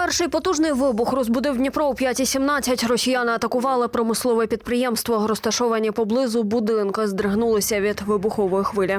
Перший потужний вибух розбудив Дніпро о 5.17. Росіяни атакували промислове підприємство, розташовані поблизу будинка, здригнулися від вибухової хвилі.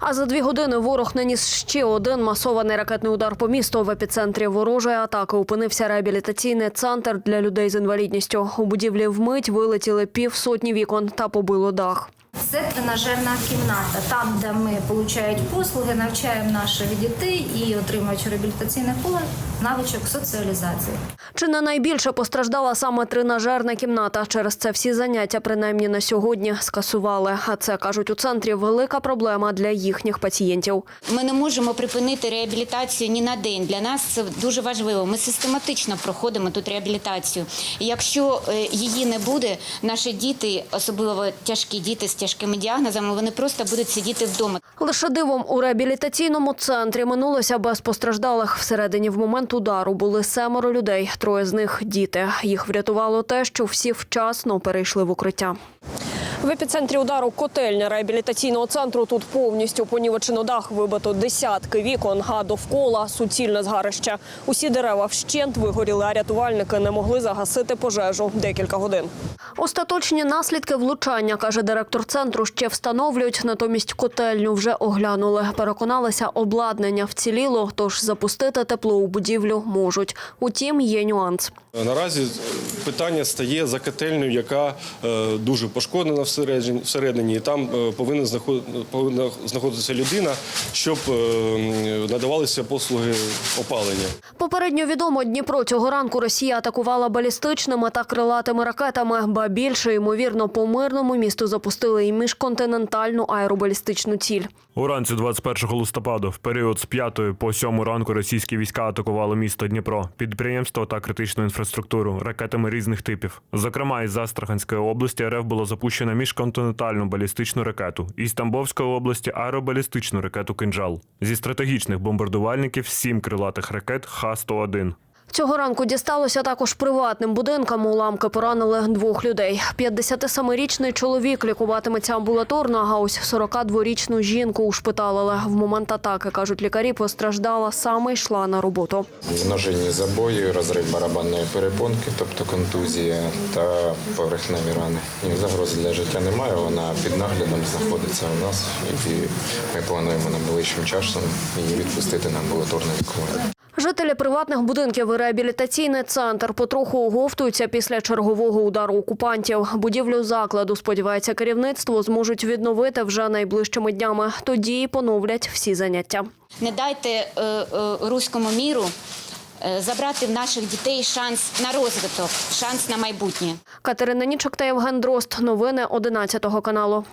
А за дві години ворог наніс ще один масований ракетний удар по місту. В епіцентрі ворожої атаки опинився реабілітаційний центр для людей з інвалідністю. У будівлі вмить вилетіли півсотні вікон та побило дах. Це тренажерна кімната, там, де ми отримують послуги, навчаємо наших дітей і отримують реабілітаційний колон навичок соціалізації. Чи не найбільше постраждала саме тренажерна кімната? Через це всі заняття, принаймні на сьогодні, скасували. А це кажуть у центрі велика проблема для їхніх пацієнтів. Ми не можемо припинити реабілітацію ні на день. Для нас це дуже важливо. Ми систематично проходимо тут реабілітацію. І якщо е, її не буде, наші діти, особливо тяжкі діти з тяжкими діагнозами, вони просто будуть сидіти вдома. Лише дивом у реабілітаційному центрі минулося без постраждалих. Всередині в момент удару були семеро людей, троє з них діти. Їх врятувало те, що всі вчасно перейшли в укриття. В епіцентрі удару котельня реабілітаційного центру тут повністю понівечено дах, вибито десятки вікон, а довкола суцільне згарище. Усі дерева вщент вигоріли, а рятувальники не могли загасити пожежу декілька годин. Остаточні наслідки влучання, каже директор центру, ще встановлюють. Натомість котельню вже оглянули. Переконалися, обладнання вціліло, тож запустити тепло у будівлю можуть. Утім, є нюанс. Наразі питання стає за котельню, яка е, дуже пошкоджена всередині, всередині і там е, повинна, повинна знаходитися людина, щоб е, надавалися послуги опалення. Попередньо відомо, Дніпро цього ранку Росія атакувала балістичними та крилатими ракетами. Ба більше, ймовірно, по мирному місту запустили і міжконтинентальну аеробалістичну ціль. Уранці 21 листопада, в період з 5 по 7 ранку російські війська атакували місто Дніпро, підприємство та критичну інфраструктуру ракетами різних типів. Зокрема, із Астраханської області РФ було запущено міжконтинентальну балістичну ракету, із Тамбовської області аеробалістичну ракету «Кинжал». Зі стратегічних бомбардувальників сім крилатих ракет Х-101. Цього ранку дісталося також приватним будинкам. Уламки поранили двох людей. 57-річний чоловік лікуватиметься амбулаторно, а ось 42-річну жінку ушпиталили. В момент атаки, кажуть лікарі, постраждала, саме йшла на роботу. Множинні забої, розрив барабанної перепонки, тобто контузія та поверхневі рани. І загрози для життя немає. Вона під наглядом знаходиться у нас, і ми плануємо найближчим часом її відпустити на амбулаторне лікування. Жителі приватних будинків реабілітаційний центр потроху оговтуються після чергового удару окупантів. Будівлю закладу, сподівається керівництво, зможуть відновити вже найближчими днями. Тоді поновлять всі заняття. Не дайте е, е, руському міру е, забрати в наших дітей шанс на розвиток, шанс на майбутнє. Катерина Нічок та Євген Дрозд. Новини 11 каналу.